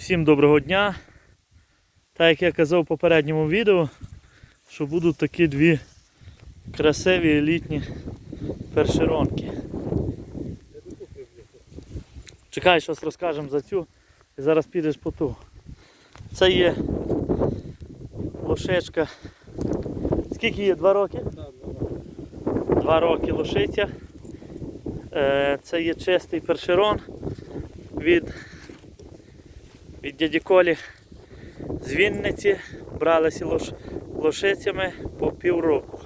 Всім доброго дня. Так як я казав в попередньому відео, що будуть такі дві красиві елітні першеронки. Чекай, щось розкажемо за цю і зараз підеш по ту. Це є лошечка. Скільки є? Два роки? Два роки лошиця. Е, Це є чистий першерон від, від дяді Колі з Вінниці. Бралися лош, лошицями по півроку.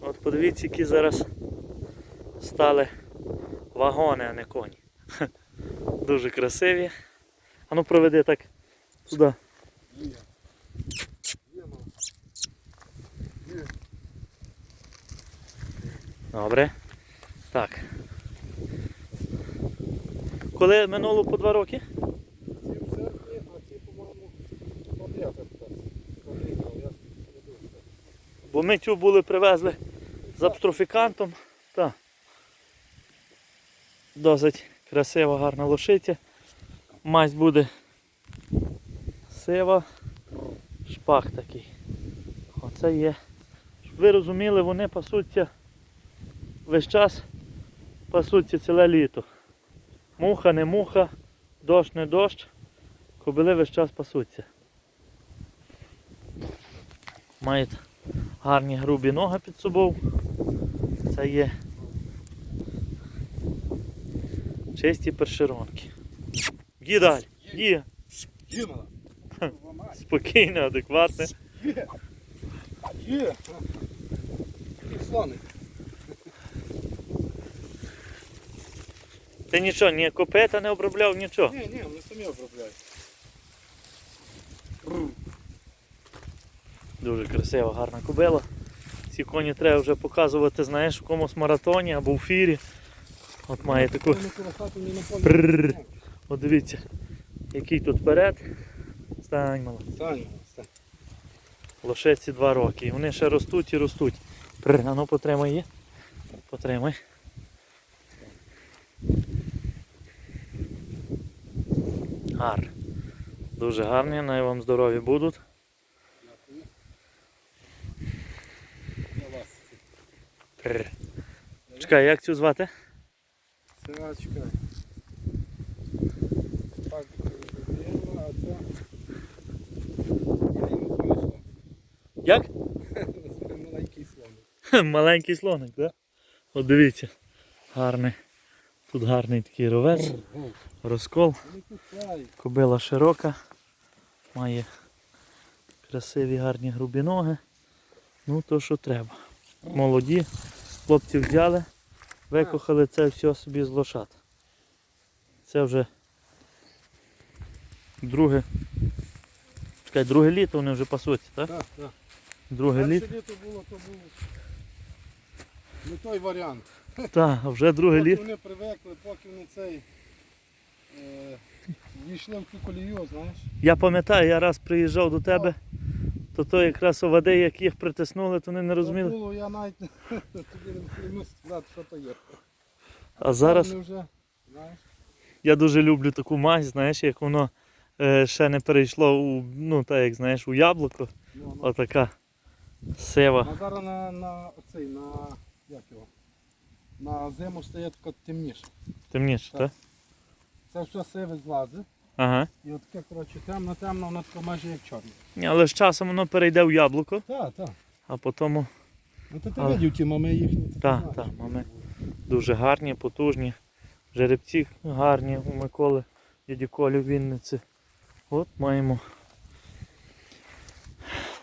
От подивіться, які зараз стали вагони, а не коні. Дуже красиві. А ну проведи так туди. Добре. Так. Коли минуло по два роки? Ці в серпні, а ці, по-моєму, по 9 Поїхав, я не дуже. Бо ми цю були привезли з абстрофікантом. Так. Досить красива, гарна лошиця. Мазь буде сива, шпак такий. Оце є. Щоб ви розуміли, вони пасуться весь час, пасуться ціле літо. Муха, не муха, дощ, не дощ. Кобили весь час пасуться. Мають гарні грубі ноги під собою. Це є чисті першеронки. Ді далі. Ді. Спокійно, адекватне. Є! Є! Ти нічого, ні копита не обробляв, нічого. Ні, ні, вони самі обробляють. Дуже красива, гарна кобила. Ці коні треба вже показувати, знаєш, в якомусь маратоні або в фірі. От має таку. Прррр. От дивіться, який тут перед. Стань мала. Стань. Два роки. І вони ще ростуть і ростуть. Прр, а ну потримай її. Потримай. Гар. Дуже гарні, най вам здорові будуть. Дякую. Я вас. Прр. Чекай, як цю звати? Це чекай. Так, а це... Як? Маленький слоник. Маленький слоник, так? Да? От дивіться. Гарний. Тут гарний такий ровець, розкол. Кобила широка, має красиві гарні грубі ноги. Ну то що треба. Молоді. Хлопці взяли, викохали це все собі з лошад. Це вже друге. Чекай, друге літо вони вже пасуться, так? Так, так. Друге літо. Перше літо було, то був не той варіант. Так, а вже друге Поки літо. вони привикли, поки вони цей е, війшли в цю колію, знаєш. Я пам'ятаю, я раз приїжджав до тебе, то то якраз овади, як їх притиснули, то вони не розуміли. Було, я навіть не сказати, що то є. А зараз вже, знаєш, я дуже люблю таку мазь, знаєш, як воно е, ще не перейшло у, ну так як знаєш, у яблуко. ну, ну. Отака сива. А зараз на, на оцей, на як його? На зиму стає таке темніше. Темніше, Так. так? Це все сиве злазить. Ага. І от таке, коротше, темно-темно, воно таке майже як чорне. Ні, але з часом воно перейде в яблуко, Так, так. а потім Ну то ти Але- видів ті мами їхні. ти Так, знаєш. так, мами. дуже гарні, потужні. Жеребці гарні у Миколи, дяді Колі в Вінниці. От маємо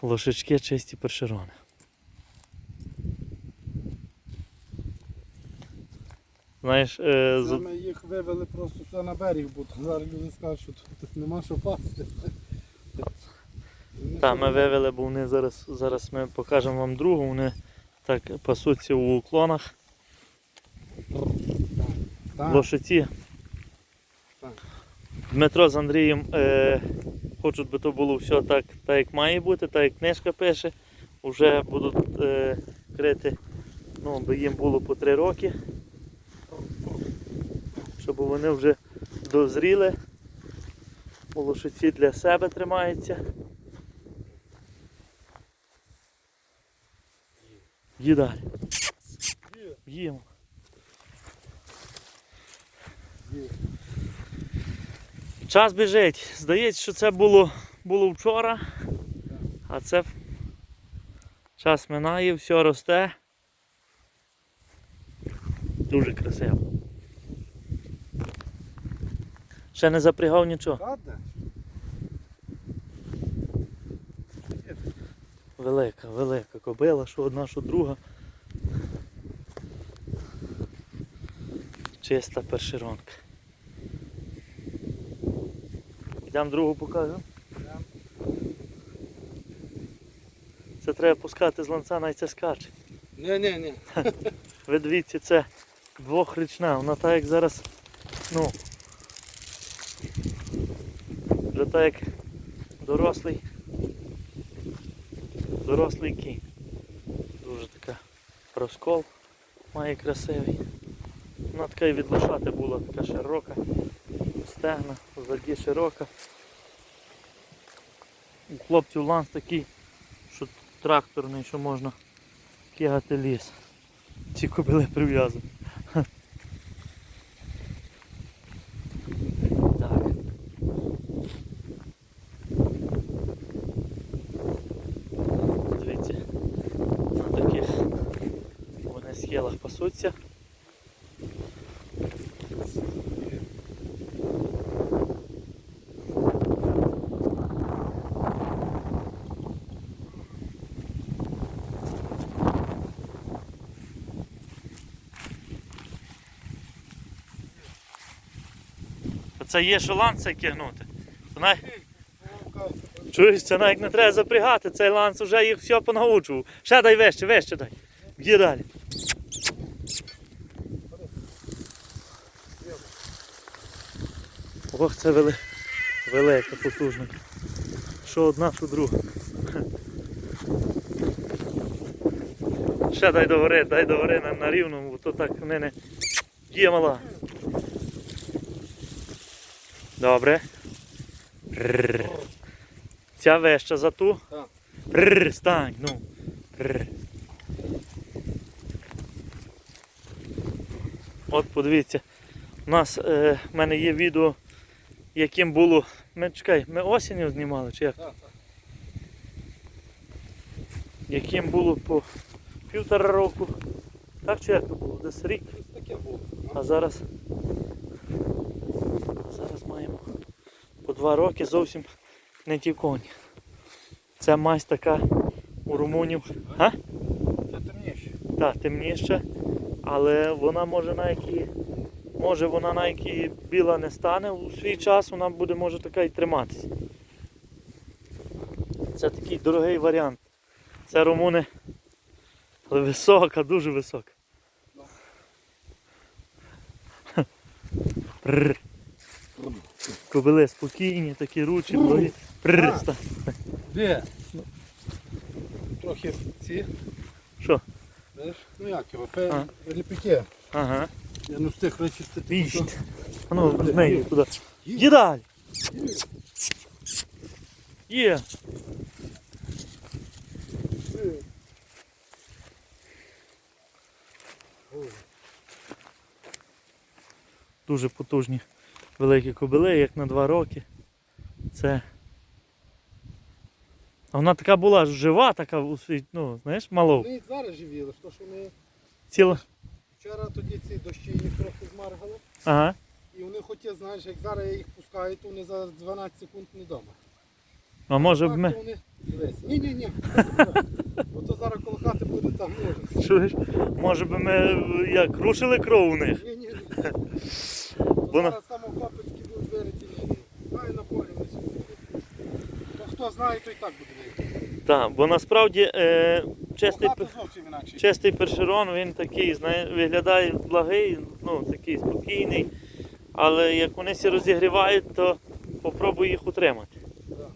лошечки чисті першерони. Знаєш, е, з- ми їх вивели просто все на берег, бо зараз люди скажуть, що тут нема що пасти. Та, ми вивели, бо вони зараз, зараз ми покажемо вам другу, вони так пасуться у уклонах. Так, Лошиці. Так. Дмитро з Андрієм е, хочуть би то було все так, так, як має бути, так як книжка пише. Вже будуть е, крити, ну, би їм було по 3 роки. Щоб вони вже дозріли У лошиці для себе тримається. Їдаль. Є, Їмо. є. Час біжить. Здається, що це було, було вчора, а це час минає, все росте. Дуже красиво. Ще не запрягав нічого. Ладно? Велика, велика кобила, що одна, що друга. Чиста першеронка. Йдемо другу покажу. Це треба пускати з ланця, навіть це скаче. Ні, ні, ні. Ви дивіться, це двохрічна, вона так як зараз, ну, вже так як дорослий, дорослий кінь. Дуже така розкол має красивий. Вона така і від лошати була така широка, стегна, позаді широка. У хлопців ланц такий, що тракторний, що можна кигати ліс. Ці кобили прив'язані. Ха. Так. Дивіться, на таких вони схилах пасуться. Це є що ланцей кигнути. Це навіть, чуєш, це навіть не треба запрягати, цей ланц вже їх все понаучував. Ще дай вище, вище дай. Є далі. Ох, це вели... велика, потужна. Що одна, що друга. Ще дай догори, дай догори на, на рівному, бо то так вони не. Є мала. Добре. Рррр. Ця веща за ту. Рррр, стань, ну. Рррр. От подивіться. У нас е, в мене є відео, яким було. Ми чекай, ми осінню знімали, чи як? Так, так. Яким було по півтора року. Так чи як то було? Десь рік. Таке було. А. Зараз маємо по два роки зовсім не ті коні. Це мазь така у румунів. А? Це темніше. Так, темніша, але вона може навіть і, може вона навіть і біла не стане у свій час, вона буде може така і триматися. Це такий дорогий варіант. Це румуни. Але висока, дуже висока. Прррр. Кобили спокійні, такі ручі, благі. Прррр. Де? Трохи ці. Що? Знаєш? Ну як його? Пе... Репіке. Ага. Я не встиг вичистити. Віщ. А ну, візьми її туди. Їдаль! Є! Дуже потужні великі кобили, як на два роки. Це. А вона така була жива, така, ну, знаєш, мало. Вони і зараз живі, то, що вони Ціла. вчора тоді ці дощі їх трохи змаргали. Ага. І вони хотіли, знаєш, як зараз я їх пускаю, то вони за 12 секунд не вдома. А може б ми. вони... Ні. Ото зараз коло хати буде там може. Чуєш? Може би ми як рушили кров у них? Ні, ні, зараз самокопицькі будуть вириті. Хай на полі не сидять. То хто знає, то і так буде вийти. Так, бо насправді е, чистий, зовсім інакше. чистий першерон, він такий, знає, виглядає благий, ну такий спокійний. Але як вони всі розігрівають, то попробуй їх утримати. Да.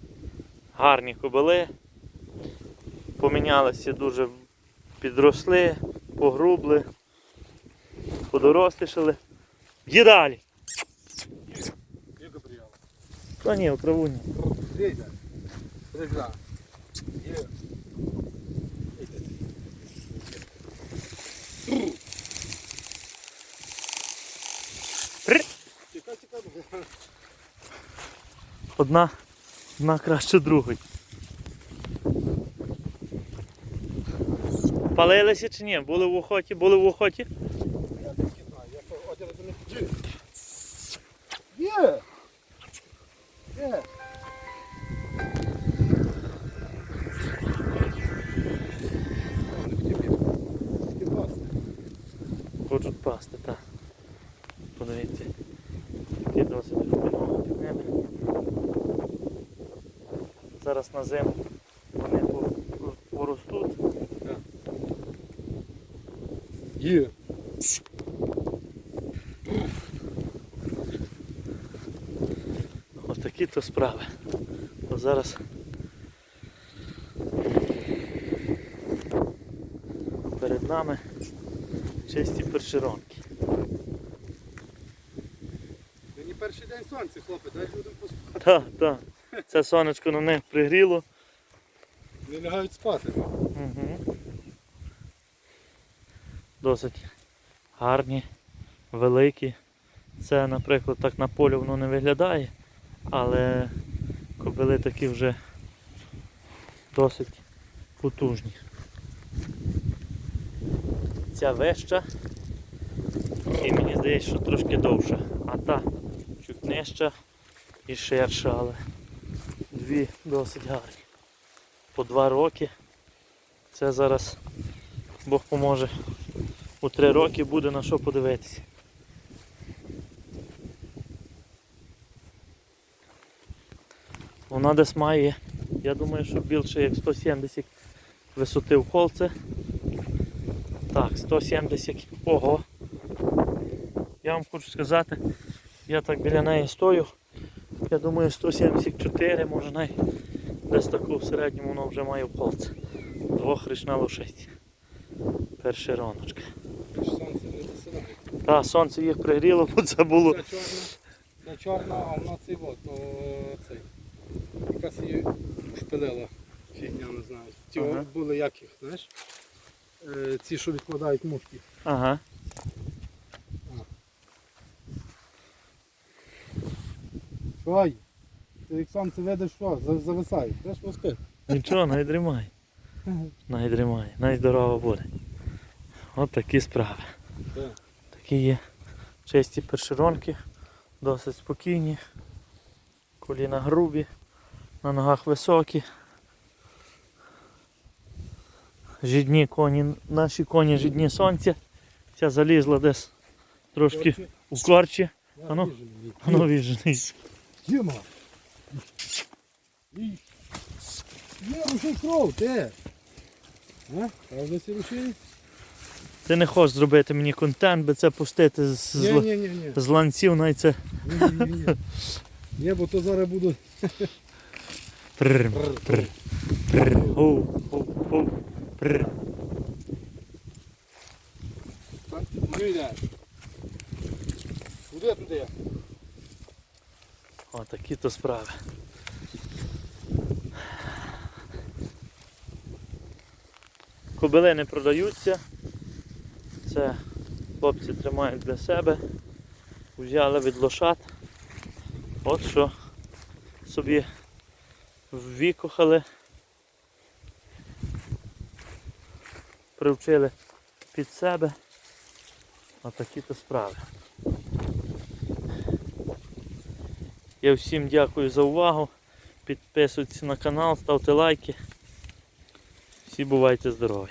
Гарні кобили. Помінялися дуже, підросли, погрубли, подорослішали. Є далі. Є Габріела. Та ні, у траву ні. Дивіться. Чекай. Одна, одна краще другої. Палилися чи ні? Були в охоті, були в охоті? На зиму вони по- по- поростуть. Є. Ось такі то справи. То зараз перед нами чисті першеронки. Мені перший день сонця, хлопець, дай людям поспати. Так, так. Це сонечко на них пригріло. Не лягають спати. Угу. Досить гарні, великі. Це, наприклад, так на полі воно не виглядає, але кобили такі вже досить потужні. Ця веща, і мені здається, що трошки довша, а та чуть нижча і ширша, але дві досить гарні. По два роки. Це зараз Бог поможе. У три роки буде на що подивитися. Вона десь має, я думаю, що більше як 170 висоти в холце. Так, 170. Ого. Я вам хочу сказати, я так біля неї стою. Я думаю 174, може навіть десь таку в середньому воно вже має в холце. Двохрічна лошадь. Перша раночка. Сонце не засинає. Сонце їх пригріло, бо це було. Ця чорна, а вона цей от, о, цей. Якась її шпилила. Фігня не знаю. Ті Ага. були як їх, знаєш? Е, ці, що відкладають мушки. Ага. Ой, ти як видиш, що, за- зависає. Теж пусти. Нічого, най дрімай. Най дрімай, най здорова буде. От такі справи. Так. Такі є чисті першеронки, досить спокійні, коліна грубі, на ногах високі. Жідні коні, наші коні жідні сонця. Ця залізла десь трошки у корчі, Ану. воно віжений. Діма! І- Є, рушай кров, ти! А? Правда ці руші? Ти не хочеш зробити мені контент, би це пустити з, Ні, ні, ні, ні. з ланців, навіть це Ні, ні, ні, ні. Ні, бо то зараз буду. прррм, прррм, прррм, оу, оу, оу, йдеш? Куди туди? О, такі то справи. Кобили не продаються. Це хлопці тримають для себе. Взяли від лошад. От що собі викохали. Привчили під себе. Отакі то справи. Я всім дякую за увагу. Підписуйтесь на канал, ставте лайки. Всі бувайте здорові.